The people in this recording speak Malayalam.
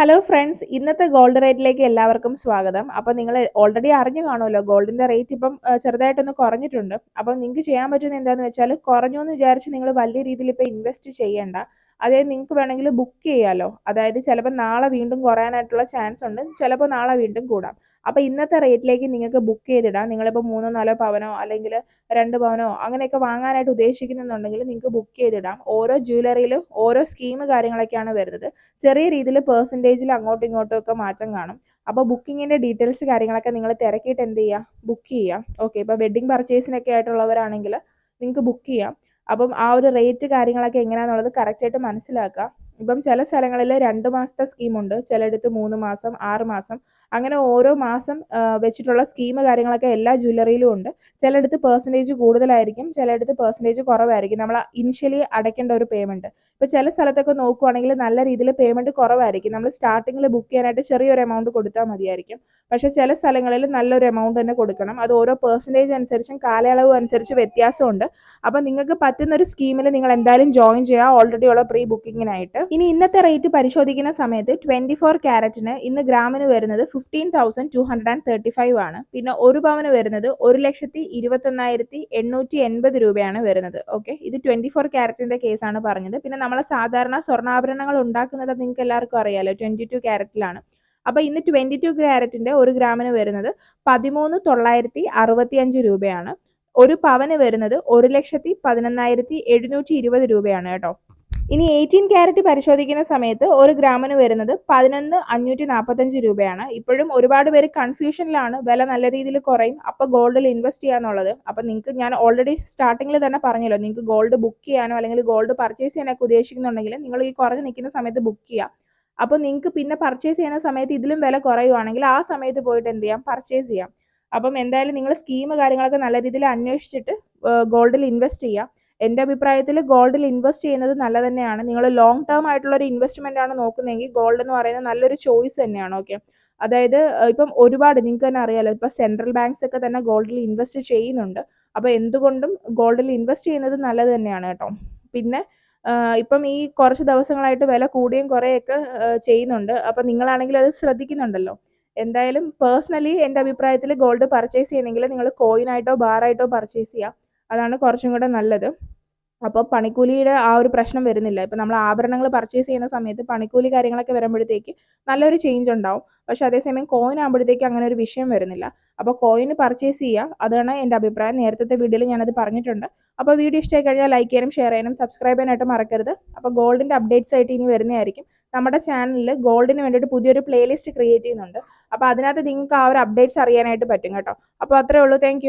ഹലോ ഫ്രണ്ട്സ് ഇന്നത്തെ ഗോൾഡ് റേറ്റിലേക്ക് എല്ലാവർക്കും സ്വാഗതം. അപ്പോൾ നിങ്ങൾ ഓൾറെഡി അറിഞ്ഞു കാണുമല്ലോ ഗോൾഡിന്റെ റേറ്റ് ഇപ്പം ചെറുതായിട്ടൊന്ന് കുറഞ്ഞിട്ടുണ്ട്. അപ്പം നിങ്ങൾക്ക് ചെയ്യാൻ പറ്റുന്ന എന്താണെന്ന് വെച്ചാൽ കുറഞ്ഞു എന്ന് വിചാരിച്ച് നിങ്ങൾ വലിയ രീതിയിൽ ഇപ്പോൾ ഇൻവെസ്റ്റ് ചെയ്യേണ്ട. അതായത് നിങ്ങൾക്ക് വേണമെങ്കിൽ ബുക്ക് ചെയ്യാമല്ലോ അതായത് ചിലപ്പോൾ നാളെ വീണ്ടും കുറയാനായിട്ടുള്ള ചാൻസ് ഉണ്ട്. ചിലപ്പോൾ നാളെ വീണ്ടും കൂടാം. അപ്പോൾ ഇന്നത്തെ റേറ്റിലേക്ക് നിങ്ങൾക്ക് ബുക്ക് ചെയ്തിടാം. നിങ്ങളിപ്പോൾ മൂന്നോ നാലോ പവനോ അല്ലെങ്കിൽ രണ്ട് പവനോ അങ്ങനെയൊക്കെ വാങ്ങാനായിട്ട് ഉദ്ദേശിക്കുന്നുണ്ടെങ്കിൽ നിങ്ങൾക്ക് ബുക്ക് ചെയ്തിടാം. ഓരോ ജ്വല്ലറിയിലും ഓരോ സ്കീം കാര്യങ്ങളൊക്കെയാണ് വരുന്നത്. ചെറിയ രീതിയിൽ പേഴ്സന്റേജിൽ അങ്ങോട്ടും ഇങ്ങോട്ടും ഒക്കെ മാറ്റം കാണും. അപ്പോൾ ബുക്കിങ്ങിന്റെ ഡീറ്റെയിൽസ് കാര്യങ്ങളൊക്കെ നിങ്ങൾ തിരക്കിയിട്ട് എന്ത് ചെയ്യുക? ബുക്ക് ചെയ്യുക. ഓക്കെ ഇപ്പോൾ വെഡ്ഡിങ് പർച്ചേസിനൊക്കെ ആയിട്ടുള്ളവരാണെങ്കിൽ നിങ്ങൾക്ക് ബുക്ക് ചെയ്യാം. അപ്പം ആ ഒരു റേറ്റ് കാര്യങ്ങളൊക്കെ എങ്ങനെയാണെന്നുള്ളത് കറക്റ്റായിട്ട് മനസ്സിലാക്കുക. ഇപ്പം ചില സ്ഥലങ്ങളിൽ രണ്ട് മാസത്തെ സ്കീമുണ്ട് ചിലയിടത്ത് മൂന്ന് മാസം ആറ് മാസം. അങ്ങനെ ഓരോ മാസം വെച്ചിട്ടുള്ള സ്കീം കാര്യങ്ങളൊക്കെ എല്ലാ ജ്വല്ലറിയിലും ഉണ്ട്. ചിലയിടത്ത് പേഴ്സന്റേജ് കൂടുതലായിരിക്കും. ചിലയിടത്ത് പേഴ്സന്റേജ് കുറവായിരിക്കും. നമ്മൾ ഇനിഷ്യലി അടയ്ക്കേണ്ട ഒരു പേയ്മെന്റ് ഇപ്പോൾ ചില സ്ഥലത്തൊക്കെ നോക്കുവാണെങ്കിൽ നല്ല രീതിയിൽ പേയ്മെന്റ് കുറവായിരിക്കും. നമ്മൾ സ്റ്റാർട്ടിങ്ങിൽ ബുക്ക് ചെയ്യാനായിട്ട് ചെറിയൊരു എമൗണ്ട് കൊടുത്താൽ മതിയായിരിക്കും. പക്ഷേ ചില സ്ഥലങ്ങളിൽ നല്ലൊരു എമൗണ്ട് തന്നെ കൊടുക്കണം. അത് ഓരോ പേഴ്സന്റേജ് അനുസരിച്ചും കാലയളവ് അനുസരിച്ച് വ്യത്യാസമുണ്ട്. അപ്പോൾ നിങ്ങൾക്ക് പറ്റുന്ന ഒരു സ്കീമിൽ നിങ്ങൾ എന്തായാലും ജോയിൻ ചെയ്യുക. ഓൾറെഡി ഉള്ള പ്രീ ബുക്കിങ്ങിനായിട്ട് ഇനി ഇന്നത്തെ റേറ്റ് പരിശോധിക്കുന്ന സമയത്ത് ട്വന്റി ഫോർ ക്യാരറ്റിന് ഇന്ന് ഗ്രാമിന് വരുന്നത് fifteen thousand two hundred and thirty five ആണ്. പിന്നെ ഒരു പവന് വരുന്നത് ഒരു ലക്ഷത്തി ഇരുപത്തൊന്നായിരത്തി എണ്ണൂറ്റി എൺപത് രൂപയാണ് വരുന്നത്. ഓക്കെ ഇത് ട്വന്റി ഫോർ ക്യാരറ്റിന്റെ കേസാണ് പറഞ്ഞത്. പിന്നെ നമ്മളെ സാധാരണ സ്വർണാഭരണങ്ങൾ ഉണ്ടാക്കുന്നത് നിങ്ങൾക്ക് എല്ലാവർക്കും അറിയാലോ ട്വന്റി ടു ക്യാരറ്റിലാണ് അപ്പോൾ ഇന്ന് ട്വന്റി ടു ക്യാരറ്റിന്റെ ഒരു ഗ്രാമിന് വരുന്നത് പതിമൂന്ന് തൊള്ളായിരത്തി അറുപത്തി അഞ്ച് രൂപയാണ്. ഒരു പവന് വരുന്നത് ഒരു ലക്ഷത്തി പതിനൊന്നായിരത്തി എഴുന്നൂറ്റി ഇരുപത് രൂപയാണ് കേട്ടോ. ഇനി എയ്റ്റീൻ ക്യാരറ്റ് പരിശോധിക്കുന്ന സമയത്ത് ഒരു ഗ്രാമിന് വരുന്നത് പതിനൊന്ന് അഞ്ഞൂറ്റി നാൽപ്പത്തഞ്ച് രൂപയാണ്. ഇപ്പോഴും ഒരുപാട് പേര് കൺഫ്യൂഷനിലാണ് വില നല്ല രീതിയിൽ കുറയും. അപ്പോൾ ഗോൾഡിൽ ഇൻവെസ്റ്റ് ചെയ്യാന്നുള്ളത്. അപ്പോൾ നിങ്ങൾക്ക് ഞാൻ ഓൾറെഡി സ്റ്റാർട്ടിങ്ങിൽ തന്നെ പറഞ്ഞല്ലോ നിങ്ങൾക്ക് ഗോൾഡ് ബുക്ക് ചെയ്യാനോ അല്ലെങ്കിൽ ഗോൾഡ് പർച്ചേസ് ചെയ്യാനൊക്കെ ഉദ്ദേശിക്കുന്നുണ്ടെങ്കിൽ നിങ്ങൾ ഈ കുറഞ്ഞ് നിൽക്കുന്ന സമയത്ത് ബുക്ക് ചെയ്യാം. അപ്പോൾ നിങ്ങൾക്ക് പിന്നെ പർച്ചേസ് ചെയ്യുന്ന സമയത്ത് ഇതിലും വില കുറയുവാണെങ്കിൽ ആ സമയത്ത് പോയിട്ട് എന്ത് ചെയ്യാം? പർച്ചേസ് ചെയ്യാം. അപ്പം എന്തായാലും നിങ്ങൾ സ്കീം കാര്യങ്ങളൊക്കെ നല്ല രീതിയിൽ അന്വേഷിച്ചിട്ട് ഗോൾഡിൽ ഇൻവെസ്റ്റ് ചെയ്യാം. എന്റെ അഭിപ്രായത്തിൽ ഗോൾഡിൽ ഇൻവെസ്റ്റ് ചെയ്യുന്നത് നല്ല തന്നെയാണ് നിങ്ങൾ ലോങ് ടേം ആയിട്ടുള്ള ഒരു ഇൻവെസ്റ്റ്മെന്റ് ആണ് നോക്കുന്നതെങ്കിൽ ഗോൾഡ് എന്ന് പറയുന്നത് നല്ലൊരു ചോയ്സ് തന്നെയാണ് ഓക്കെ അതായത് ഇപ്പം ഒരുപാട് നിങ്ങൾക്ക് തന്നെ അറിയാലോ ഇപ്പം സെൻട്രൽ ബാങ്ക്സ് ഒക്കെ തന്നെ ഗോൾഡിൽ ഇൻവെസ്റ്റ് ചെയ്യുന്നുണ്ട്. അപ്പോൾ എന്തുകൊണ്ടും ഗോൾഡിൽ ഇൻവെസ്റ്റ് ചെയ്യുന്നത് നല്ലത് തന്നെയാണ് കേട്ടോ. പിന്നെ ഇപ്പം ഈ കുറച്ച് ദിവസങ്ങളായിട്ട് വില കൂടിയും കുറേയൊക്കെ ചെയ്യുന്നുണ്ട്. അപ്പം നിങ്ങളാണെങ്കിൽ അത് ശ്രദ്ധിക്കുന്നുണ്ടല്ലോ. എന്തായാലും പേഴ്സണലി എന്റെ അഭിപ്രായത്തിൽ ഗോൾഡ് പർച്ചേസ് ചെയ്യുന്നെങ്കിൽ നിങ്ങൾ കോയിനായിട്ടോ ബാറായിട്ടോ പർച്ചേസ് ചെയ്യുക അതാണ് കുറച്ചും കൂടെ നല്ലത്. അപ്പോൾ പണിക്കൂലിയുടെ ആ ഒരു പ്രശ്നം വരുന്നില്ല. ഇപ്പം നമ്മൾ ആഭരണങ്ങൾ പർച്ചേസ് ചെയ്യുന്ന സമയത്ത് പണിക്കൂലി കാര്യങ്ങളൊക്കെ വരുമ്പോഴത്തേക്ക് നല്ലൊരു ചേഞ്ച് ഉണ്ടാവും. പക്ഷേ അതേസമയം കോയിൻ ആകുമ്പോഴത്തേക്ക് അങ്ങനെ ഒരു വിഷയം വരുന്നില്ല. അപ്പോൾ കോയിൻ പർച്ചേസ് ചെയ്യുക അതാണ് എന്റെ അഭിപ്രായം. നേരത്തെ വീഡിയോയിൽ ഞാനത് പറഞ്ഞിട്ടുണ്ട്. അപ്പോൾ വീഡിയോ ഇഷ്ടമായി കഴിഞ്ഞാൽ ലൈക്ക് ചെയ്യാനും ഷെയർ ചെയ്യാനും സബ്സ്ക്രൈബ് ചെയ്യാനായിട്ട് മറക്കരുത്. അപ്പോൾ ഗോൾഡിന്റെ അപ്ഡേറ്റ്സ് ആയിട്ട് ഇനി വരുന്നതായിരിക്കും. നമ്മുടെ ചാനലിൽ ഗോൾഡിന് വേണ്ടിയിട്ട് പുതിയൊരു പ്ലേലിസ്റ്റ് ക്രിയേറ്റ് ചെയ്യുന്നുണ്ട്. അപ്പോൾ അതിനകത്ത് നിങ്ങൾക്ക് ആ ഒരു അപ്ഡേറ്റ്സ് അറിയാനായിട്ട് പറ്റും കേട്ടോ. അപ്പോൾ അത്രേ ഉള്ളൂ. താങ്ക്